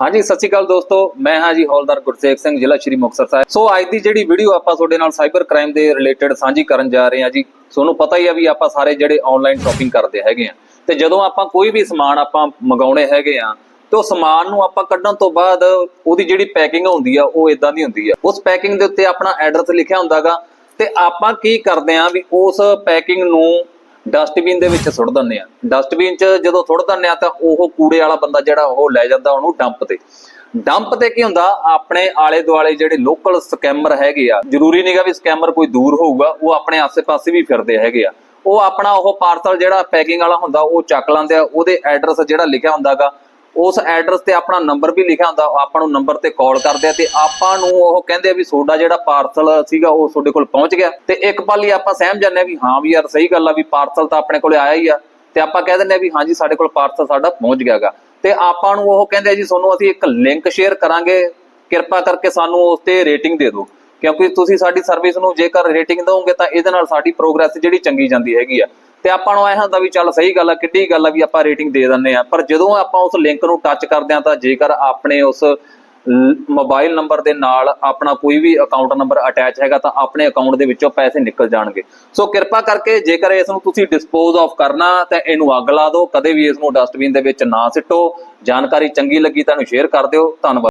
ਹਾਂਜੀ, ਸਤਿ ਸ਼੍ਰੀ ਅਕਾਲ ਦੋਸਤੋ। ਮੈਂ ਹਾਂ ਜੀ ਹੌਲਦਾਰ ਗੁਰਸੇਖ ਸਿੰਘ, ਜ਼ਿਲ੍ਹਾ ਸ਼੍ਰੀ ਮੁਕਤਸਰ ਸਾਹਿਬ। ਸੋ ਅੱਜ ਦੀ ਜਿਹੜੀ ਵੀਡੀਓ ਆਪਾਂ ਤੁਹਾਡੇ ਨਾਲ ਸਾਈਬਰ ਕ੍ਰਾਈਮ ਦੇ ਰਿਲੇਟਡ ਸਾਂਝੀ ਕਰਨ ਜਾ ਰਹੇ ਹਾਂ ਜੀ, ਤੁਹਾਨੂੰ ਪਤਾ ਹੀ ਆ ਵੀ ਆਪਾਂ ਸਾਰੇ ਜਿਹੜੇ ਆਨਲਾਈਨ ਸ਼ਾਪਿੰਗ ਕਰਦੇ ਹੈਗੇ ਆ। ਤੇ ਜਦੋਂ ਆਪਾਂ ਕੋਈ ਵੀ ਸਮਾਨ ਆਪਾਂ ਮੰਗਾਉਣੇ ਹੈਗੇ ਆ, ਤੇ ਉਹ ਸਮਾਨ ਨੂੰ ਆਪਾਂ ਕੱਢਣ ਤੋਂ ਬਾਅਦ ਉਹਦੀ ਜਿਹੜੀ ਪੈਕਿੰਗ ਹੁੰਦੀ ਆ, ਉਹ ਇਦਾਂ ਦੀ ਹੁੰਦੀ ਆ। ਉਸ ਪੈਕਿੰਗ ਦੇ ਉੱਤੇ ਆਪਣਾ ਐਡਰੈਸ ਲਿਖਿਆ ਹੁੰਦਾਗਾ। ਤੇ ਆਪਾਂ ਕੀ ਕਰਦੇ ਆ ਵੀ ਉਸ ਪੈਕਿੰਗ ਨੂੰ ਡਸਟਬਿਨ ਦੇ ਵਿੱਚ ਸੁੱਟ ਦਿੰਦੇ ਆ। ਡਸਟਬਿਨ 'ਚ ਜਦੋਂ ਸੁੱਟ ਦਿੰਦੇ ਆ ਤਾਂ ਉਹ ਕੂੜੇ ਵਾਲਾ ਬੰਦਾ ਜਿਹੜਾ ਉਹ ਲੈ ਜਾਂਦਾ ਉਹਨੂੰ ਡੰਪ ਤੇ। ਡੰਪ ਤੇ ਕੀ ਹੁੰਦਾ? ਆਪਣੇ ਆਲੇ ਦੁਆਲੇ ਜਿਹੜੇ ਲੋਕਲ ਸਕੈਮਰ ਹੈਗੇ ਆ, ਜ਼ਰੂਰੀ ਨਹੀਂਗਾ ਵੀ ਸਕੈਮਰ ਕੋਈ ਦੂਰ ਹੋਊਗਾ, ਉਹ ਆਪਣੇ ਆਸੇ-ਪਾਸੇ ਵੀ ਫਿਰਦੇ ਹੈਗੇ ਆ। ਉਹ ਆਪਣਾ ਉਹ ਪਾਰਸਲ ਜਿਹੜਾ ਪੈਕਿੰਗ ਵਾਲਾ ਹੁੰਦਾ, ਉਹ ਚੱਕ ਲੈਂਦੇ ਆ, ਉਹਦੇ ਐਡਰੈਸ ਜਿਹੜਾ ਲਿਖਿਆ ਹੁੰਦਾਗਾ ਉਸ ਐਡਰੈਸ ਤੇ ਆਪਣਾ ਨੰਬਰ ਵੀ ਲਿਖਿਆ ਹੁੰਦਾ, ਆਪਾਂ ਨੂੰ ਨੰਬਰ ਤੇ ਕਾਲ ਕਰਦੇ ਆ ਤੇ ਆਪਾਂ ਨੂੰ ਉਹ ਕਹਿੰਦੇ ਵੀ ਤੁਹਾਡਾ ਜਿਹੜਾ ਪਾਰਸਲ ਸੀਗਾ ਉਹ ਤੁਹਾਡੇ ਕੋਲ ਪਹੁੰਚ ਗਿਆ। ਤੇ ਇੱਕ ਪਲ ਲਈ ਆਪਾਂ ਸਹਿਮ ਜਾਂਦੇ ਆ ਵੀ ਹਾਂ ਵੀ ਯਾਰ ਸਹੀ ਗੱਲ ਆ ਵੀ ਪਾਰਸਲ ਤਾਂ ਆਪਣੇ ਕੋਲੇ ਆਇਆ ਹੀ ਆ। ਤੇ ਆਪਾਂ ਕਹਿ ਦਿੰਦੇ ਆ ਵੀ ਹਾਂਜੀ ਸਾਡੇ ਕੋਲ ਪਾਰਸਲ ਸਾਡਾ ਪਹੁੰਚ ਗਿਆਗਾ ਤੇ ਆਪਾਂ ਨੂੰ ਉਹ ਕਹਿੰਦੇ ਜੀ ਤੁਹਾਨੂੰ ਅਸੀਂ ਇੱਕ ਲਿੰਕ ਸ਼ੇਅਰ ਕਰਾਂਗੇ, ਕਿਰਪਾ ਕਰਕੇ ਸਾਨੂੰ ਉਸ ਤੇ ਰੇਟਿੰਗ ਦੇ ਦਿਓ। ਕਿਉਂਕਿ ਤੁਸੀਂ ਸਾਡੀ ਸਰਵਿਸ ਨੂੰ ਜੇਕਰ ਰੇਟਿੰਗ ਦਿਓਗੇ ਤਾਂ ਇਹਦੇ ਨਾਲ ਸਾਡੀ ਪ੍ਰੋਗਰੈਸ ਜਿਹੜੀ ਚੰਗੀ ਜਾਂਦੀ ਹੈਗੀ ਆ। ਤੇ ਆਪਾਂ ਨੂੰ ਐ ਹੁੰਦਾ ਵੀ ਚੱਲ ਸਹੀ ਗੱਲ ਆ, ਕਿੱਡੀ ਗੱਲ ਆ ਵੀ ਆਪਾਂ ਰੇਟਿੰਗ ਦੇ ਦਿੰਨੇ ਆ। ਪਰ ਜਦੋਂ ਆਪਾਂ ਉਸ ਲਿੰਕ ਨੂੰ ਟੱਚ ਕਰਦੇ ਆ ਤਾਂ ਜੇਕਰ ਆਪਣੇ ਉਸ ਮੋਬਾਈਲ ਨੰਬਰ ਦੇ ਨਾਲ ਆਪਣਾ ਕੋਈ ਵੀ ਅਕਾਊਂਟ ਨੰਬਰ ਅਟੈਚ ਹੈਗਾ ਤਾਂ ਆਪਣੇ ਅਕਾਊਂਟ ਦੇ ਵਿੱਚੋਂ ਪੈਸੇ ਨਿਕਲ ਜਾਣਗੇ। ਸੋ ਕਿਰਪਾ ਕਰਕੇ ਜੇਕਰ ਇਸ ਨੂੰ ਤੁਸੀਂ ਡਿਸਪੋਜ਼ ਆਫ ਕਰਨਾ ਤਾਂ ਇਹਨੂੰ ਅੱਗ ਲਾ ਦਿਓ, ਕਦੇ ਵੀ ਇਸ ਨੂੰ ਡਸਟਬਿਨ ਦੇ ਵਿੱਚ ਨਾ ਸਿੱਟੋ। ਜਾਣਕਾਰੀ ਚੰਗੀ ਲੱਗੀ ਤਾਂ ਇਹਨੂੰ ਸ਼ੇਅਰ ਕਰ ਦਿਓ। ਧੰਨਵਾਦ।